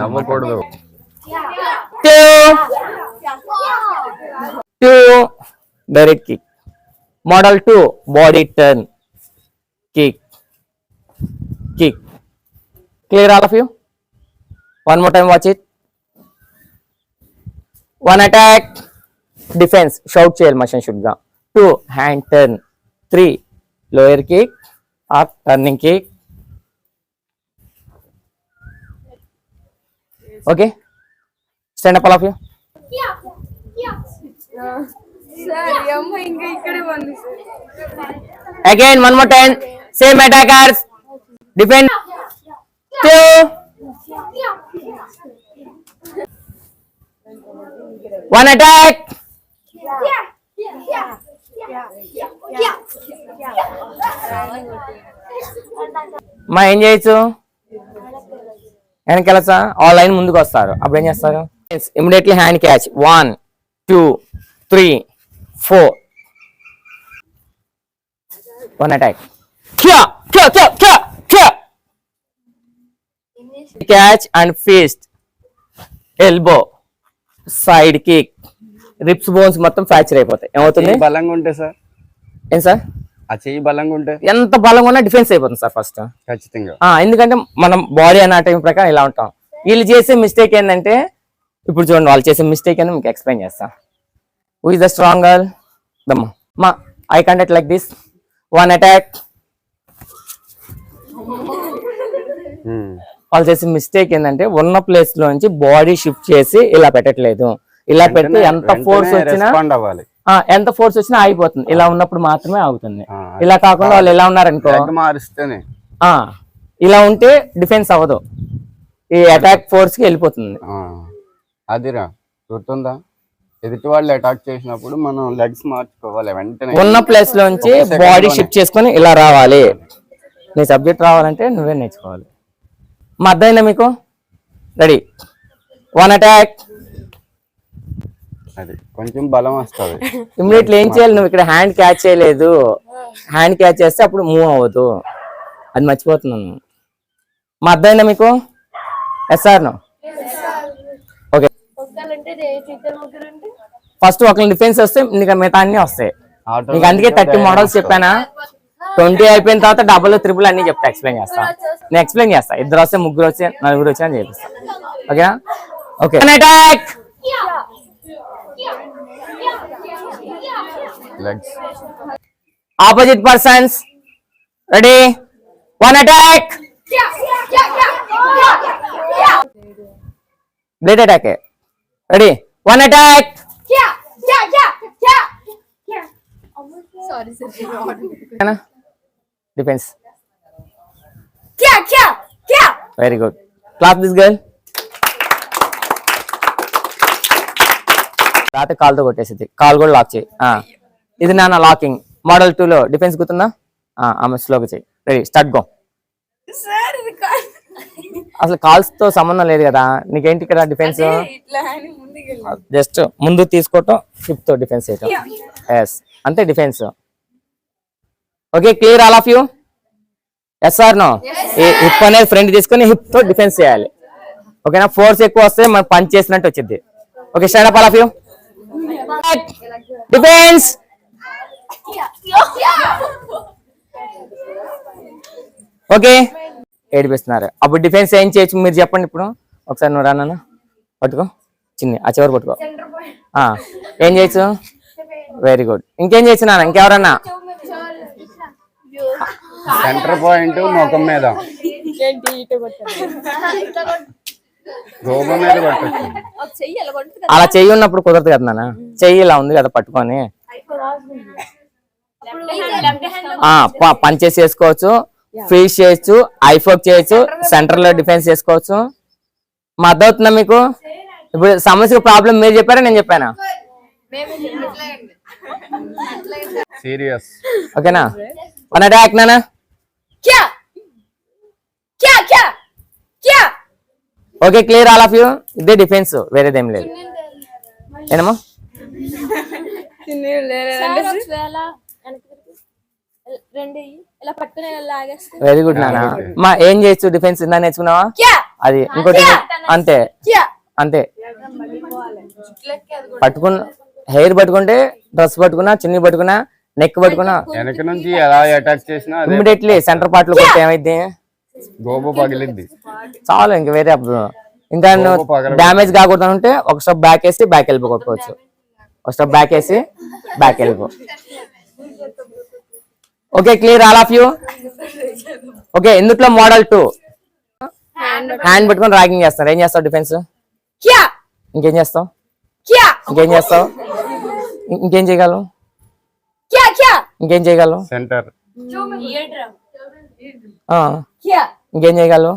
నవ్వకూడదు. Two two direct kick model two body turn kick kick clear all of you one more time watch it one attack defence shout చేయాలి మషన్ షుడ్గా. Two hand turn three lower kick or turning kick okay stand up all of you sir ఈ అమ్మ ఇంకా ఇక్కడే ఉంది sir Again, one more time. Same attackers. Defend. Two. One attack. మా ఏం చేయొచ్చు వెనక్కి వెళ్ళచ్చా ఆ లైన్ ముందుకు వస్తారు అప్పుడు ఏం చేస్తారు? Immediately hand catch one two three four kia, kia. Catch and fist. Elbow. Side kick. Ribs bones మొత్తం ఫ్రాక్చర్ అయిపోతాయి. ఏమవుతుంది? బలంగా ఉంటే సార్? ఏం సార్? ఆ చెయ్యి బలంగా ఉంటే? ఎంత బలంగా ఉన్నా డిఫెన్స్ అయిపోతుంది సార్ ఫస్ట్. ఖచ్చితంగా. ఎందుకంటే మనం బాడీ అనాటమీ ప్రకారం ఇలా ఉంటాం. వీళ్ళు చేసే మిస్టేక్ ఏంటంటే ఇప్పుడు చూడండి వాళ్ళు చేసే మిస్టేక్ ఏంటో మీకు ఎక్స్ప్లెయిన్ చేస్తా. Who is the strong girl దమ్మ మా I conduct like this one attack. వాళ్ళు చేసే మిస్టేక్ ఏంటంటే ఉన్న ప్లేస్ లోంచి బాడీ షిఫ్ట్ చేసి ఇలా పెట్టట్లేదు. ఇలా పెడితే ఎంత ఫోర్స్ వచ్చినా ఎంత ఫోర్స్ వచ్చినా ఆగిపోతుంది. ఇలా ఉన్నప్పుడు మాత్రమే ఆగుతుంది. ఇలా కాకుండా వాళ్ళు ఎలా ఉన్నారనుకో మారిస్తేనే. ఇలా ఉంటే డిఫెన్స్ అవ్వదు. ఈ అటాక్ ఫోర్స్కి వెళ్ళిపోతుంది. అదిరా గుర్తుందా? ఎదుటి వాళ్ళు అటాక్ చేసినప్పుడు మనం లెగ్స్ మార్చుకోవాలి వెంటనే. ఉన్న ప్లేస్ లోంచి బాడీ. షిఫ్ట్ చేసుకొని ఇలా రావాలి. నీ సబ్జెక్ట్ రావాలంటే నువ్వే నేర్చుకోవాలి. మా అర్థమైందా మీకు? రెడీ వన్ అటాక్ అది కొంచెం బలం వస్తుంది. ఇమ్మీడియట్లీ ఏం చేయాలి? నువ్వు ఇక్కడ హ్యాండ్ క్యాచ్ చేయలేదు. హ్యాండ్ క్యాచ్ చేస్తే అప్పుడు మూవ్ అవ్వదు. అది మర్చిపోతున్నాను మా అర్థమైందా మీకు? Yes sir no okay first ఒకరి డిఫెన్స్ వస్తే నీకు మిగతా అన్ని వస్తాయి. నీకు అందుకే థర్టీ మోడల్స్ చెప్పానా? ట్వంటీ అయిపోయిన తర్వాత డబుల్ త్రిపుల్ అన్ని చెప్తా ఎక్స్ప్లెయిన్ చేస్తా. నేను ఎక్స్ప్లెయిన్ చేస్తా. ఇద్దరు వస్తే ముగ్గురు వస్తే నలుగురు వచ్చి అని చేపిస్తా ఓకేనా okay attack legs. Opposite persons ready one attack blade attack ready one attack sorry sir defence very good clap this girl రాత కాల్తో కొట్టేసింది. కాల్ కూడా లాక్ చేయి. ఆ. ఇది నాన్న లాకింగ్. మోడల్ టూ లో డిఫెన్స్ గుర్తుందా? ఆ, ఆమె స్లోగా చేయి రెడీ స్టార్ట్ గో అసలు కాల్స్తో సంబంధం లేదు కదా. నీకేంటి ఇక్కడ డిఫెన్స్ జస్ట్ ముందు తీసుకోవటం హిప్తో డిఫెన్స్ చేయటం. ఎస్ అంతే defence okay clear all of you yes or no hip అనేది ఫ్రంట్ తీసుకొని హిప్తో డిఫెన్స్ చేయాలి. ఓకేనా ఫోర్స్ ఎక్కువ వస్తే మనం పంచ్ చేసినట్టు వచ్చింది okay stand up all of you defence okay. ఏడిపిస్తున్నారు. అప్పుడు డిఫెన్స్ ఏం చేయొచ్చు మీరు చెప్పండి ఇప్పుడు. ఒకసారి నువ్వు రానా పట్టుకో. చిన్ని ఆ చివరి పట్టుకో. ఆ, ఏం చేయొచ్చు? వెరీ గుడ్ ఇంకేం చేయొచ్చు నాన్న? ఇంకెవరన్నా? సెంటర్ పాయింట్ ముఖం మీద. అలా చెయ్యి ఉన్నప్పుడు కుదరదు కదా నాన్న. చెయ్యి ఇలా ఉంది కదా పట్టుకొని. పంచేసి చేసుకోవచ్చు ఫీస్ చేయొచ్చు ఐఫోక్ చేయొచ్చు సెంటర్లో డిఫెన్స్ చేసుకోవచ్చు. మా అర్థమవుతుందా మీకు? ఇప్పుడు సమస్య ప్రాబ్లం మీరు చెప్పారా నేను చెప్పానా? సీరియస్ ఓకేనా? వన్ అటాక్ నానా okay clear all of you ఇదే డిఫెన్స్ వేరేదేం లేదు. ఏనమ్మా రెండు ఇయ్యి. ఇలా పట్టుకుని ఇలా లాగేస్తే వెరీ గుడ్ నానా. మా ఏం చేయొచ్చు? డిఫెన్స్ ఇందా నేర్చుకున్నావా? క్యా? అది ఇంకోటి అంతే. అంతే. పట్టుకున్న హెయిర్ పట్టుకుంటే డ్రెస్ పట్టుకున్నా చిన్ని పట్టుకున్నా నెక్ పట్టుకున్నా. వెనక నుంచి ఎలా అటాక్ చేసినా అదే. ఇమ్మీడియట్లీ సెంటర్ పార్ట్లో ఏమైంది గోబు పగిలిద్ది. చాలు ఇంక వేరే ఇంకా పగల డ్యామేజ్ కాకూడదు ఉంటే ఒక స్టెప్ బ్యాక్ వేసి బ్యాక్ వెళ్ళిపో కొట్టుకోవచ్చు. ఒక స్టెప్ బ్యాక్ వేసి బ్యాక్ వెళ్ళిపో okay clear all of you okay ఇందుట్లో మోడల్ టూ హ్యాండ్ పెట్టుకొని ర్యాగింగ్ చేస్తారు. ఏం చేస్తావు డిఫెన్స్ క్యా ఇంకేం చేస్తావు? క్యా ఇంకేం చేస్తావు? ఇంకేం చేయగలవు? క్యా క్యా ఇంకేం చేయగలవు? సెంటర్ ఆ, క్యా ఇంకేం చేయగలవు?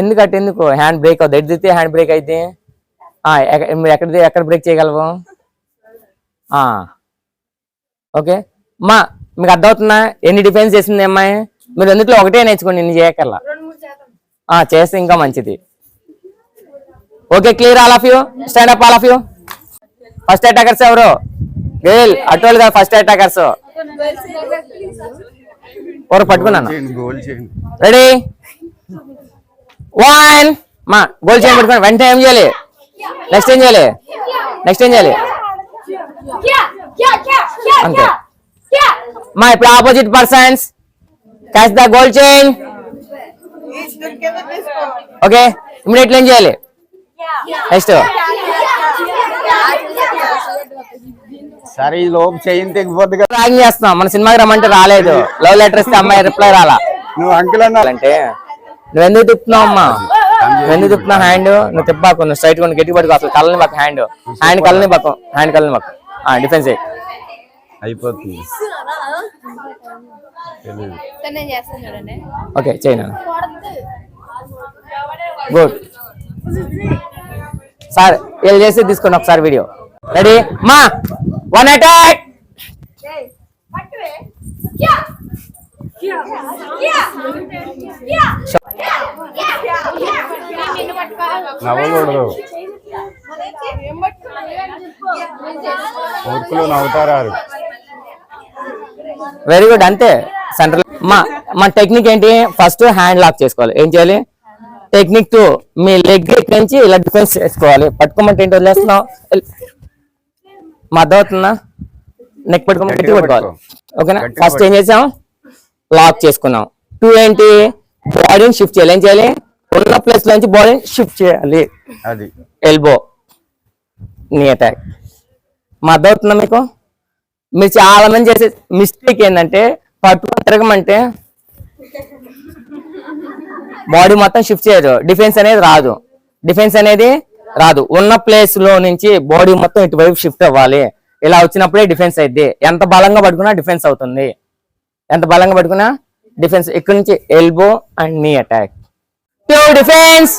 ఎందుకు అటు ఎందుకు? హ్యాండ్ బ్రేక్ అవుతుంది తిరిగితే హ్యాండ్ బ్రేక్ అయితే ఎక్కడ ఎక్కడ బ్రేక్ చేయగలవు? ఓకే. మా మీకు అర్థమవుతుందా? ఎన్ని డిఫెన్స్ చేసింది అమ్మాయి? మీరు ఎందుట్లో ఒకటే నేర్చుకోండి ఇన్ని చేయకల్లా ఆ, చేస్తే ఇంకా మంచిది. Okay clear all of you? Stand up all of you? First attackers ఎవరు? గేల్ అటోళ్ళు కాదు ఫస్ట్ అటాకర్స్. ఎవరు పట్టుకున్నాను? చేయండి గోల్ చేయండి. రెడీ? వన్. మా గోల్ చేయండి పెట్టుకోండి. వెంటనే ఏం చేయాలి? నెక్స్ట్ ఏం చేయాలి? నెక్స్ట్ ఏం చేయాలి? అంతే. మా ఇప్పుడు opposite persons catch the gold chain okay immediately ఏం చేయాలి? నెక్స్ట్ సరే ఈ లోపు చేయిని తెగిపోద్ది కదా. ర్యాగింగ్ చేస్తున్నాం. మన సినిమాకి రమ్మంటే రాలేదు. లవ్ లెటర్ ఇస్తే అమ్మాయి రిప్లై రాలా. నువ్వు అంకుల్ అన్నా అంటే నువ్వు ఎందుకు తిప్పుతున్నావు అమ్మా? ఎందుకు తిప్పుతున్నావు హ్యాండ్ నువ్వు తిప్పాకు నువ్వు స్ట్రైట్ కొన్ని గట్టి పట్టుకో అసలు కళ్ళని పక్క హ్యాండ్ హ్యాండ్ కళ్ళని పక్కం హ్యాండ్ కళ్ళని పక్క డిఫెన్స్ అయిపోతుంది. ఓకే చేయను? గుడ్ సార్ వీళ్ళు చేసి తీసుకోండి ఒకసారి వీడియో. రెడీ మా! వన్ అటాక్ క్యా నవ్వకూడదు. మూర్ఖులు నవ్వుతారు వెరీ గుడ్ అంతే. సెంటర్ మా మా టెక్నిక్ ఏంటి? ఫస్ట్ హ్యాండ్ లాక్ చేసుకోవాలి. ఏం చేయాలి? టెక్నిక్ టూ మీ లెగ్ నుంచి ఇలా డిఫెన్స్ చేసుకోవాలి. పట్టుకోమంటే ఏంటి వదిలేస్తున్నావు? మా అర్థమవుతుందా నెక్ పట్టుకోమని గట్టిగా పట్టుకోవాలి ఓకేనా? ఫస్ట్ ఏం చేసాం? లాక్ చేసుకున్నాం. టూ ఏంటి? బాడీని షిఫ్ట్ చేయాలి. ఏం చేయాలి? ఉన్న ప్లేస్ నుంచి బాడీని షిఫ్ట్ చేయాలి. అది. ఎల్బో నీ అటాక్ మా అర్థమవుతుందా మీకు? మీరు చాలా మంది చేసే మిస్టేక్ ఏంటంటే పట్టుకొని తిరగమంటే బాడీ మొత్తం షిఫ్ట్ చేయరు డిఫెన్స్ అనేది రాదు. డిఫెన్స్ అనేది రాదు. ఉన్న ప్లేస్లో నుంచి బాడీ మొత్తం ఇటువైపు షిఫ్ట్ అవ్వాలి. ఇలా వచ్చినప్పుడే డిఫెన్స్ అయింది ఎంత బలంగా పట్టుకున్నా డిఫెన్స్ అవుతుంది. ఎంత బలంగా పట్టుకున్నా డిఫెన్స్ ఇక్కడ నుంచి? Elbow and knee attack pure defence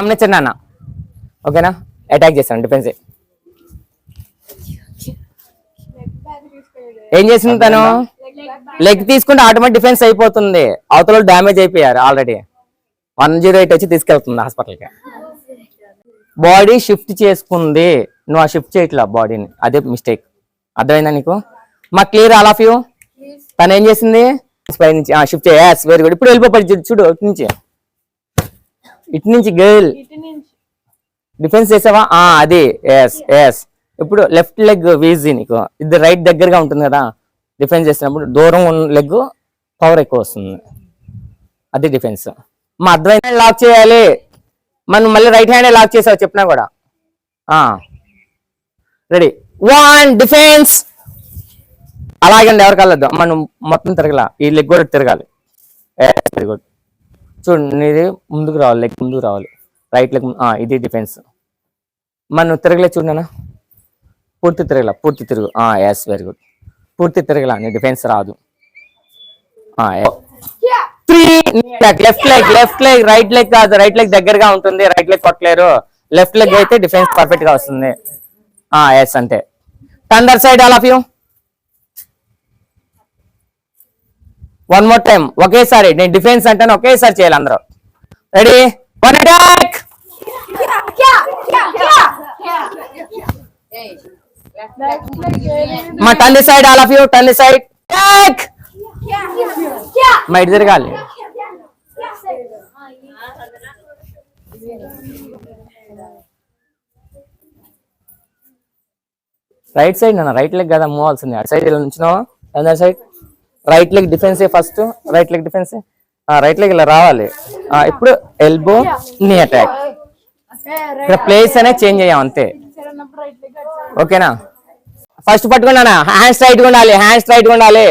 body ఓకేనా అటాక్ చేశాను డిఫెన్స్ ఏం. చేసింది తను? లెగ్ తీసుకుంటే ఆటోమేటిక్ డిఫెన్స్ అయిపోతుంది. అవతల డ్యామేజ్ అయిపోయారు ఆల్రెడీ వన్ జీరో ఎయిట్ వచ్చి తీసుకెళ్తుంది హాస్పిటల్కి బాడీ షిఫ్ట్ చేసుకుంది. నువ్వు ఆ షిఫ్ట్ చేయట్లా బాడీని అదే మిస్టేక్ అర్థమైందా నీకు? మా క్లియర్ ఆల్ ఆఫ్ యూ? తను ఏం చేసింది? పై నుంచి షిఫ్ట్ చేయాస్ వెరీ గుడ్ ఇప్పుడు వెళ్ళిపోయి చూడు ఇటు నుంచి. ఇటు నుంచి గర్ల్. డిఫెన్స్ చేసావా? ఆ అది. ఎస్ ఎస్ ఇప్పుడు లెఫ్ట్ లెగ్ వీజీ నీకు. ఇది రైట్ దగ్గరగా ఉంటుంది కదా. డిఫెన్స్ చేసినప్పుడు దూరం ఉన్న లెగ్ పవర్ ఎక్కువ వస్తుంది. అది డిఫెన్స్. మా అర్థమైన లాక్ చేయాలి. మనం మళ్ళీ రైట్ హ్యాండ్ లాక్ చేసావు చెప్పినా కూడా. రెడీ వన్ డిఫెన్స్ అలాగండి ఎవరికి వెళ్ళొద్దు మనం మొత్తం తిరగల. ఈ లెగ్ కూడా తిరగాలి. వెరీ గుడ్ చూడు ముందుకు రావాలి లెగ్ ముందుకు రావాలి. రైట్ లెగ్ ఇది డిఫెన్స్ మనం తిరగలే చూడనా పూర్తి తిరగల పూర్తి తిరుగు. ఎస్ వెరీ గుడ్ పూర్తి తిరగల నీ డిఫెన్స్ రాదు. Three left leg left leg right leg కాదు. రైట్ లెగ్ దగ్గరగా ఉంటుంది. రైట్ లెగ్ కొట్టలేరు. లెఫ్ట్ లెగ్ అయితే డిఫెన్స్ పర్ఫెక్ట్గా వస్తుంది. ఎస్ అంతే. Turn the side all of you one more time ఒకేసారి నేను డిఫెన్స్ అంటాను ఒకేసారి చేయాలి అందరూ. రెడీ వన్ అటాక్ మా turn side all of you turn side take మా ఇటు తిరగాలి. రైట్ సైడ్ నన్ను రైట్ లెగ్ కదా మూవ్ అవ్వాల్సింది. అటు సైడ్ ఇలా నుంచినావా అందర్ సైడ్ రైట్ లెగ్ డిఫెన్సే ఫస్ట్ రైట్ లెగ్ డిఫెన్సే రైట్ లెగ్ ఇలా రావాలి. ఇప్పుడు ఎల్బో నీ అటాక్ ఇక్కడ ప్లేస్ అనేది చేంజ్ అయ్యాం అంతే. ఓకేనా ఫస్ట్ పట్టుకున్నానా హ్యాండ్స్ రైట్ ఉండాలి. హ్యాండ్స్ రైట్ ఉండాలి.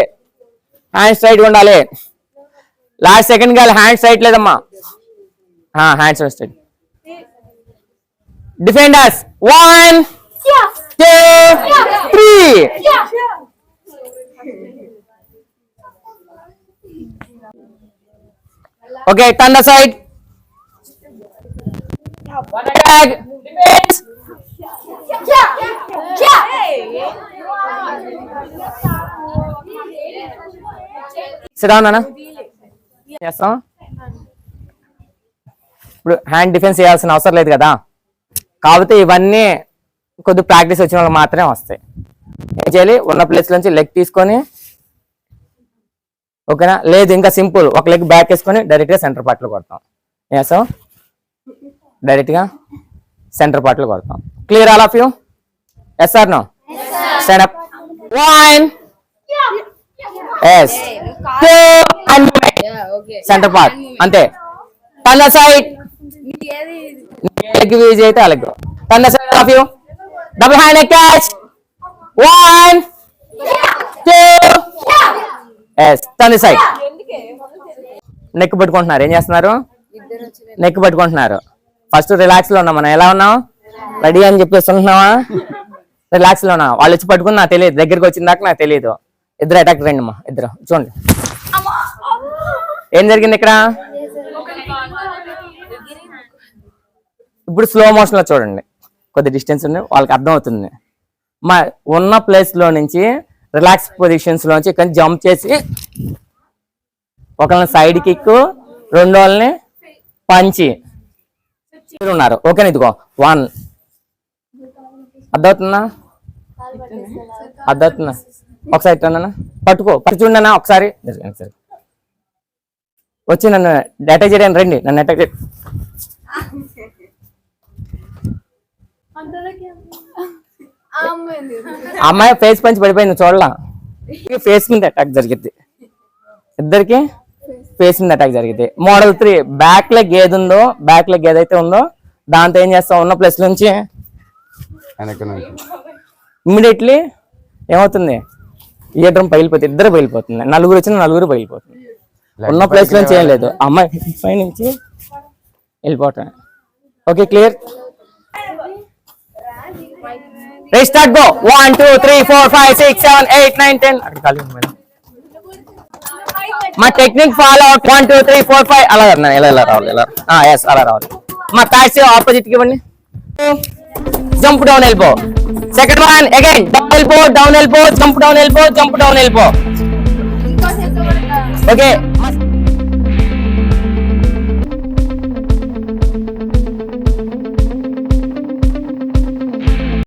హ్యాండ్ స్ట్రైట్గా ఉండాలి. లాస్ట్ సెకండ్ కాదు హ్యాండ్ స్ట్రైట్ లేదమ్మా. Hand straight defenders one two three okay turn the side One attack. Defense. Sit down, Nana. చేస్తాం ఇప్పుడు హ్యాండ్ డిఫెన్స్ చేయాల్సిన అవసరం లేదు కదా కాకపోతే ఇవన్నీ కొద్ది ప్రాక్టీస్ వచ్చిన వాళ్ళకి మాత్రమే వస్తాయి. ఏం చేయాలి? ఉన్న ప్లేస్ నుంచి లెగ్ తీసుకొని ఓకేనా? లేదు ఇంకా సింపుల్. ఒక లెగ్ బ్యాక్ వేసుకొని డైరెక్ట్గా సెంటర్ పార్ట్లో కొడతాం. చేస్తాం? డైరెక్ట్గా సెంటర్ పార్ట్లో కొడతాం. Clear all of you yes sir no stand up one yes centre part అంతే. టన్ సైడ్ లెగ్ యూజ్ అయితే అలాగే. Turn side of you double hand catch one two yes turn side neck పట్టుకుంటున్నారు. ఏం చేస్తున్నారు? Neck పట్టుకుంటున్నారు. First రిలాక్స్లో ఉన్నాం మనం ఎలా ఉన్నాం రెడీ అని చెప్పేసి ఉంటున్నావా? రిలాక్స్లో ఉన్నా వాళ్ళు వచ్చి పట్టుకుని నాకు తెలియదు. దగ్గరికి వచ్చిన దాకా నాకు తెలియదు. ఇద్దరు అటాక్ రండి అమ్మా ఇద్దరు. చూడండి. ఏం జరిగింది ఇక్కడ? ఇప్పుడు స్లో మోషన్లో చూడండి. కొద్ది డిస్టెన్స్ ఉంది వాళ్ళకి అర్థమవుతుంది. మా ఉన్న ప్లేస్లో నుంచి రిలాక్స్ పొజిషన్స్లో నుంచి కొంచెం జంప్ చేసి ఒకళ్ళని సైడ్ కిక్ రెండు వాళ్ళని పంచి ఉన్నారు. ఓకే ఇదిగో వన్ అర్థవుతుందా అర్థవుతుందా ఒకసారి ఇట్లా పట్టుకో పట్టు చూడన్నా ఒకసారి ఒకసారి. వచ్చి నన్ను అటాక్ చేయడానికి రండి నన్ను అటాక్ చేయ. అమ్మాయి ఫేస్ పంచి పడిపోయింది చూడలా. ఫేస్ మీద అటాక్ జరిగింది ఇద్దరికి ఫేస్ మీద అటాక్ జరిగింది మోడల్ త్రీ బ్యాక్ లెగ్ ఏది ఉందో బ్యాక్ లెగ్ ఏదైతే ఉందో దాంతో ఏం చేస్తాం ఉన్న ప్లేస్ నుంచి ఇమ్మీడియట్లీ ఏమవుతుంది? ఇయర్ పగిలిపోతుంది ఇద్దరు పగిలిపోతుంది. నలుగురు వచ్చిన నలుగురు పగిలిపోతుంది. ఉన్న ప్లేస్ నుంచి ఏం లేదు. అమ్మాయి పై నుంచి వెళ్ళిపోవటం okay clear restart go one two three four five six seven eight nine ten మా technique follow out one two three four five అలా ఎలా ఎలా రావాలి ఎలా ఎస్ అలా రావాలి. మా టాక్సీ ఆపోజిట్కి ఇవ్వండి. జంప్ డౌన్ వెళ్ళిపో సెకండ్ వన్ అగైన్ డౌన్ వెళ్ళిపో డౌన్ వెళ్ళిపో జంప్ డౌన్ వెళ్ళిపో జంప్ డౌన్ వెళ్ళిపో ఓకే